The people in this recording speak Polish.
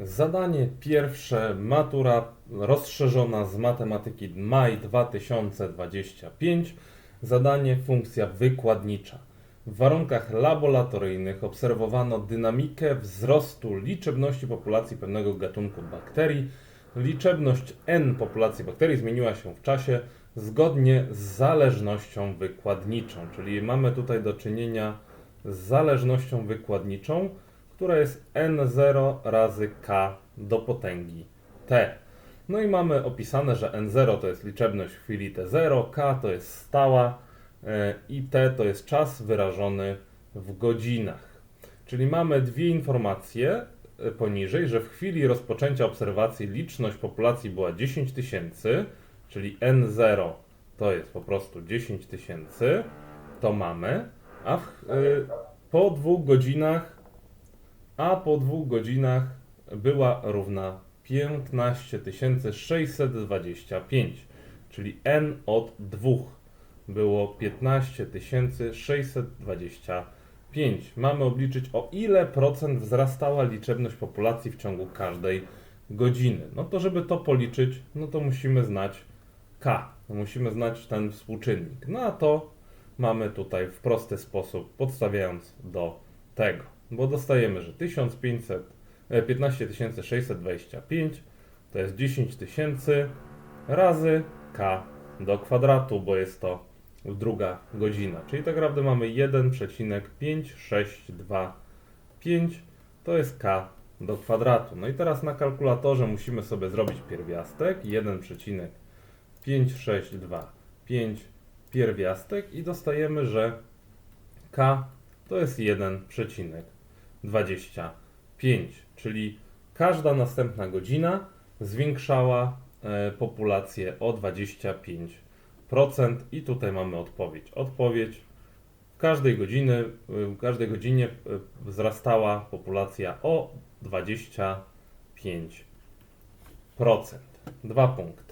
Zadanie pierwsze, matura rozszerzona z matematyki maj 2025. Zadanie funkcja wykładnicza. W warunkach laboratoryjnych obserwowano dynamikę wzrostu liczebności populacji pewnego gatunku bakterii. Liczebność n populacji bakterii zmieniła się w czasie zgodnie z zależnością wykładniczą, czyli mamy tutaj do czynienia z zależnością wykładniczą, która jest n0 razy k do potęgi t. No i mamy opisane, że n0 to jest liczebność w chwili t0, k to jest stała e, i t to jest czas wyrażony w godzinach. Czyli mamy dwie informacje e, poniżej, że w chwili rozpoczęcia obserwacji liczność populacji była 10 tysięcy, czyli n0 to jest po prostu 10 tysięcy, to mamy, a w, e, po dwóch godzinach a po dwóch godzinach była równa 15 625, czyli n od 2 było 15 625. Mamy obliczyć o ile procent wzrastała liczebność populacji w ciągu każdej godziny. No to żeby to policzyć, no to musimy znać k, musimy znać ten współczynnik. No a to mamy tutaj w prosty sposób, podstawiając do tego, bo dostajemy, że 1500, e, 15 625 to jest 10 tysięcy razy k do kwadratu, bo jest to druga godzina. Czyli tak naprawdę mamy 1,5625 to jest k do kwadratu. No i teraz na kalkulatorze musimy sobie zrobić pierwiastek 1,5625 pierwiastek i dostajemy, że k to jest 1,25, czyli każda następna godzina zwiększała e, populację o 25%. I tutaj mamy odpowiedź. Odpowiedź w każdej godziny, e, każdej godzinie e, wzrastała populacja o 25%. Dwa punkty.